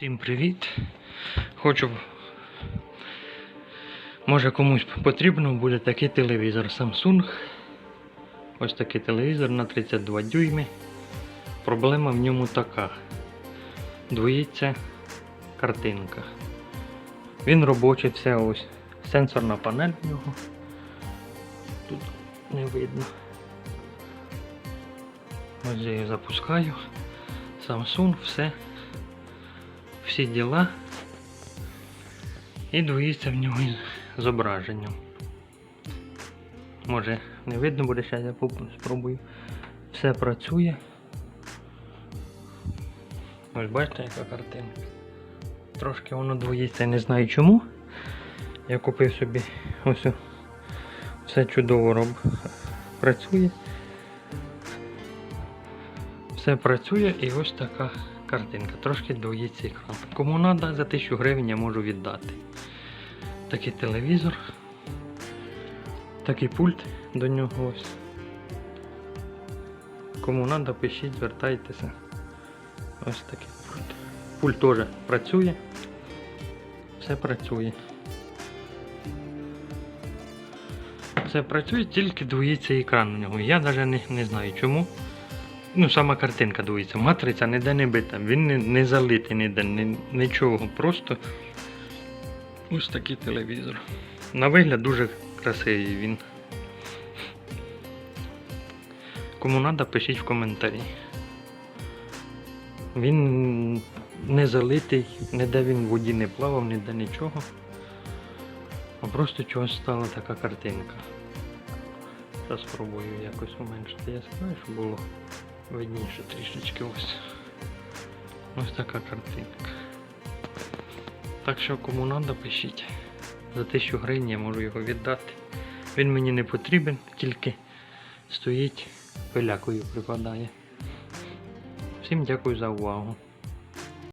Всім привіт! Хочу, може комусь потрібно буде такий телевізор Samsung. Ось такий телевізор на 32 дюйми. Проблема в ньому така. Двоїться картинка. Він робочий, все ось. Сенсорна панель в нього. Тут не видно. Ось я її запускаю. Samsung, все всі діла і двоїться в нього із зображенням. Може не видно буде, зараз я спробую. Все працює. Ось бачите, яка картинка. Трошки воно двоїться, не знаю чому. Я купив собі ось все чудово роб... працює. Все працює і ось така картинка. Трошки двоїться екран. Кому треба, за 1000 гривень я можу віддати. Такий телевізор. Такий пульт до нього ось. Кому треба, пишіть, звертайтеся. Ось такий пульт. Пульт теж працює. Все працює. Все працює, тільки двоїться екран у нього. Я навіть не, не знаю чому. Ну, сама картинка дивиться. Матриця ніде не бита. Він не, не залитий ніде, ні, нічого. Просто ось такий телевізор. На вигляд дуже красивий він. Кому треба, пишіть в коментарі. Він не залитий, ніде він в воді не плавав, ніде нічого. А просто чогось стала така картинка. Зараз спробую якось уменшити яскравість, щоб було видніше трішечки ось. Ось така картинка. Так що кому треба, пишіть. За 1000 гривень я можу його віддати. Він мені не потрібен, тільки стоїть пилякою припадає. Всім дякую за увагу.